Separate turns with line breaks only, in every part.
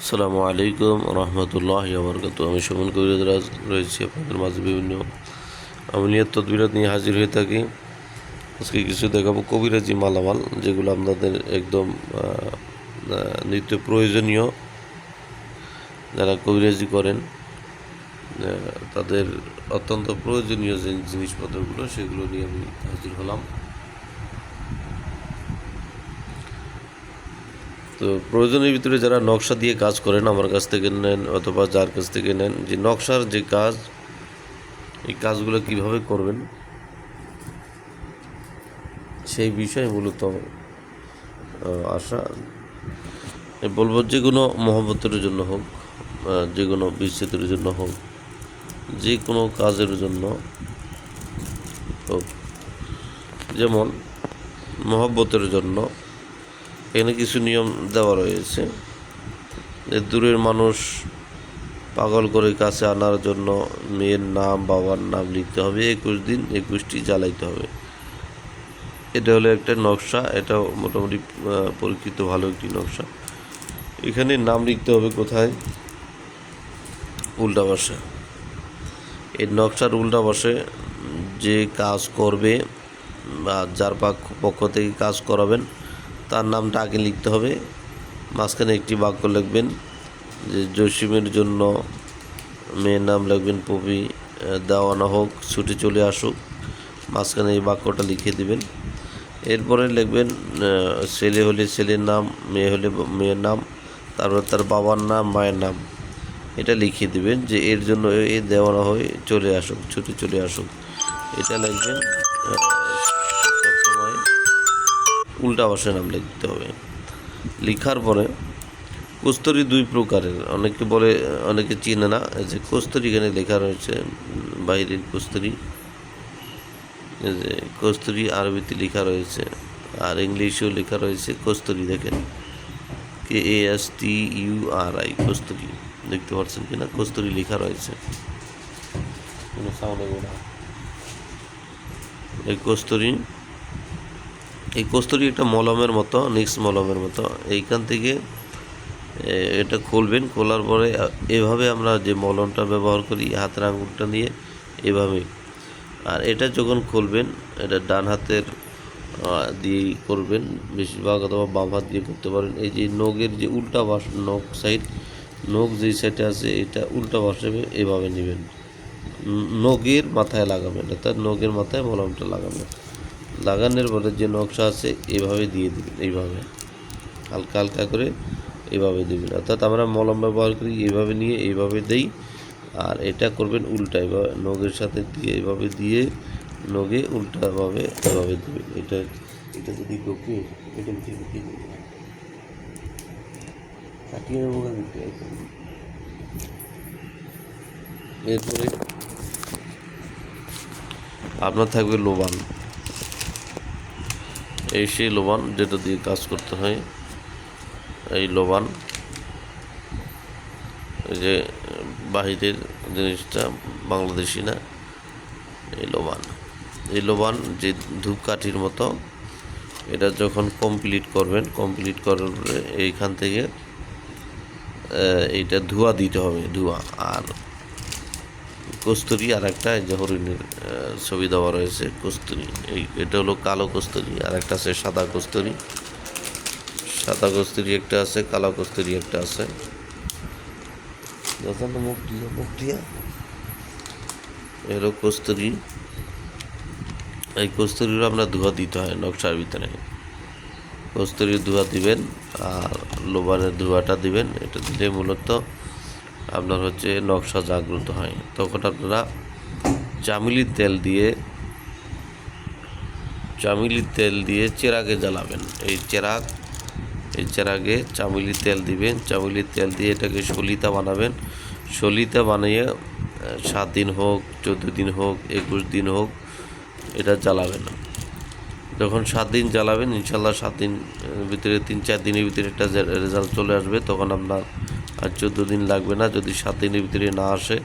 আসসালামু আলাইকুম রহমতুল্লাহ বরকত আমি সুমন কবিরাজ রয়েছি আপনাদের মাঝে বিভিন্ন আমলিয়াত তদবিরাত নিয়ে হাজির হয়ে থাকি। আজকে কিছু দেখাবো কবিরাজি মালামাল, যেগুলো আপনাদের একদম নিত্য প্রয়োজনীয়। যারা কবিরাজি করেন তাদের অত্যন্ত প্রয়োজনীয় যে জিনিসপত্রগুলো, সেগুলো নিয়ে আমি হাজির হলাম। তো প্রয়োজনের ভিতরে যারা নকশা দিয়ে কাজ করেন আমার কাছ থেকে নেন অথবা যার কাছ থেকে নেন, যে নকশার যে কাজ, এই কাজগুলো কীভাবে করবেন? সেই বিষয়ে মূলত আশা। বলব যে কোনো মহব্বতের জন্য হোক যে কোনো বিচ্ছেদের জন্য হোক, যে কোনো কাজের জন্য হোক। যেমন মহব্বতের জন্য এখানে কিছু নিয়ম দেওয়া রয়েছে যে দূরের মানুষ পাগল করে কাছে আনার জন্য মেয়ের নাম, বাবার নাম লিখতে হবে, একুশ দিন একুশটি জ্বালাইতে হবে। এটা হলো একটা নকশা, এটা মোটামুটি পরীক্ষিত ভালো একটি নকশা। এখানে নাম লিখতে হবে কোথায়? উল্টা পাশে। এই নকশার উল্টা পাশে যে কাজ করবে বা যার পাক- পক্ষ থেকে কাজ করাবেন তার নামটা আগে লিখতে হবে। মাঝখানে একটি বাক্য লিখবেন যে, জসিমের জন্য মেয়ের নাম লিখবেন পপি দেওয়ানা হোক, ছুটে চলে আসুক। মাঝখানে এই বাক্যটা লিখে দিবেন। এরপরে লিখবেন ছেলে হলে ছেলের নাম, মেয়ে হলে মেয়ের নাম, তারপর তার বাবার নাম, মায়ের নাম। এটা লিখে দিবেন যে, এর জন্য এ দেওয়ানা হয়ে চলে আসুক, ছুটে চলে আসুক। এটা লিখবেন উল্টা ভাষায় নাম লিখতে হবে। লিখার পরে কস্তুরি দুই প্রকারের। অনেকে বলে, অনেকে চিনে না যে কস্তুরি এখানে লেখা রয়েছে, বাইরের কস্তুরি। যে কস্তুরি আরবিতে লেখা রয়েছে, আর ইংলিশেও লেখা রয়েছে কস্তুরি, দেখেন। K A S T U R I Kasturi. দেখতে পাচ্ছেন কিনা কস্তুরি লেখা রয়েছে। কোনো না। এই কস্তুরি এই কস্তুরি একটা মলমের মতো, নিক্স মলমের মতো। এইখান থেকে এটা খুলবেন, খোলার পরে এভাবে আমরা যে মলমটা ব্যবহার করি, হাতের আঙুলটা নিয়ে এভাবে আর এটা যখন খুলবেন, এটা ডান হাতের দিয়েই করবেন, বেশিরভাগ অথবা বাম হাত দিয়ে করতে পারেন। এই যে নখের যে উল্টা বাস, নখ সাইড নখ যেই সাইডে আছে, এটা উল্টা বাসে এভাবে নেবেন। নখের মাথায় লাগাবেন, অর্থাৎ নখের মাথায় মলমটা লাগাবেন। লাগানোর পরে যে নকশা আছে, এভাবে দিয়ে দিবেন, এইভাবে। হালকা হালকা করে এইভাবে দিবেন। অর্থাৎ আমরা মলম ব্যবহার করি এইভাবে নিয়ে এইভাবে দেই। আর এটা করবেন উল্টা, এভাবে নখের সাথে দিয়ে এভাবে দিয়ে নখে উল্টাভাবে এভাবে দেবেন। এটা এটা যদি এটা কাটিয়ে নেব এরপরে আপনার থাকবে লোবান। এই সেই লোবান যেটা দিয়ে কাজ করতে হয়, এই লোবান যে বাহিরের জিনিসটা, বাংলাদেশি না, এই লোবান। এই লোবান যে ধূপকাঠির মতো, এটা যখন কমপ্লিট করবেন কমপ্লিট করার পরে এইখান থেকে এইটা ধোঁয়া দিতে হবে, ধোঁয়া। আর কস্তুরি আর একটা এই যে হরিণের ছবি দেওয়া রয়েছে, কস্তুরি। এই, এটা হলো কালো কস্তুরি, আর একটা আছে সাদা কস্তুরি। সাদা কস্তুরি একটা আছে, কালো কস্তুরি একটা আছে। মুখ দিয়া মুখ দিয়া। এলো কস্তুরি। এই কস্তুরির আমরা ধোয়া দিতে হয় নকশার ভিতরে। কস্তুরির ধোয়া দিবেন আর লোবানের ধোয়াটা দিবেন। এটা দিলে মূলত আপনার হচ্ছে নকশা জাগ্রত হয়। তখন আপনারা চামিলির তেল দিয়ে চামিলির তেল দিয়ে চেরাগে জ্বালাবেন। এই চেরাগ, এই চেরাগে চামিলির তেল দিবেন। চামিলির তেল দিয়ে এটাকে সলিতা বানাবেন। সলিতা বানিয়ে সাত দিন হোক, চোদ্দ দিন হোক, একুশ দিন হোক এটা জ্বালাবেন। যখন সাত দিন জ্বালাবেন ইনশাল্লাহ সাত দিন ভিতরে তিন চার দিনের ভিতরে একটা রেজাল্ট চলে আসবে। তখন আপনার আর চোদ্দ দিন লাগবে না, যদি সাত দিনের ভিতরে না আসে,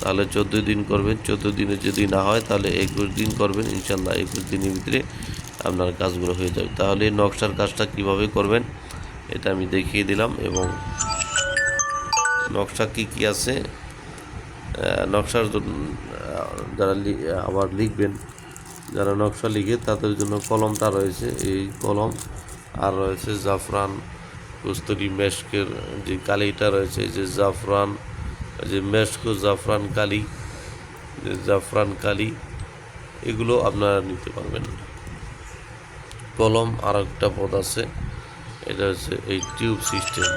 তাহলে চোদ্দ দিন করবেন। চোদ্দ দিনে যদি না হয়, তাহলে একুশ দিন করবেন। ইনশাল্লাহ একুশ দিনের ভিতরে আপনার কাজগুলো হয়ে যাবে। তাহলে নকশার কাজটা কীভাবে করবেন, এটা আমি দেখিয়ে দিলাম এবং নকশা কী কী আছে নকশার যারা আবার লিখবেন, যারা নকশা লিখে, তাদের জন্য কলমটা রয়েছে। এই কলম আর রয়েছে জাফরান কস্তুরি মেশকের যে কালিটা রয়েছে, যে জাফরান, যে মেশকো জাফরান কালি, যে জাফরান কালি, এগুলো আপনারা নিতে পারবেন। কলম আর একটা পদ আছে, এটা হচ্ছে এই টিউব সিস্টেম।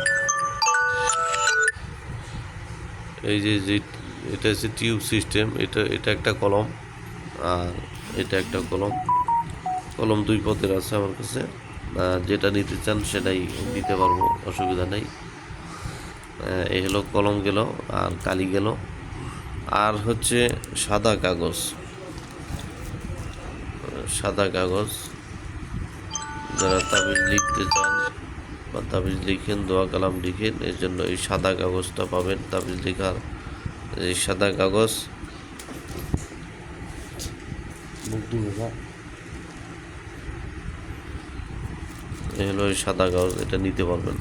এই যে যে এটা হচ্ছে টিউব সিস্টেম, এটা এটা একটা কলম, আর এটা একটা কলম। কলম দুই পদের আছে আমার কাছে। যেটা নিতে চান সেটাই দিতে পারব, অসুবিধা নেই। এ হলো কলম গেল আর কালি গেল। আর হচ্ছে সাদা কাগজ। সাদা কাগজ। যারা তাবিজ লিখতে চান বা তাবিজ লিখেন, দোয়া কালাম লিখেন, এর জন্য এই সাদা কাগজটা পাবেন তাবিজ লেখার। এই সাদা কাগজ। এই হলো সাদা কাগজ এটা নিতে পারবেন।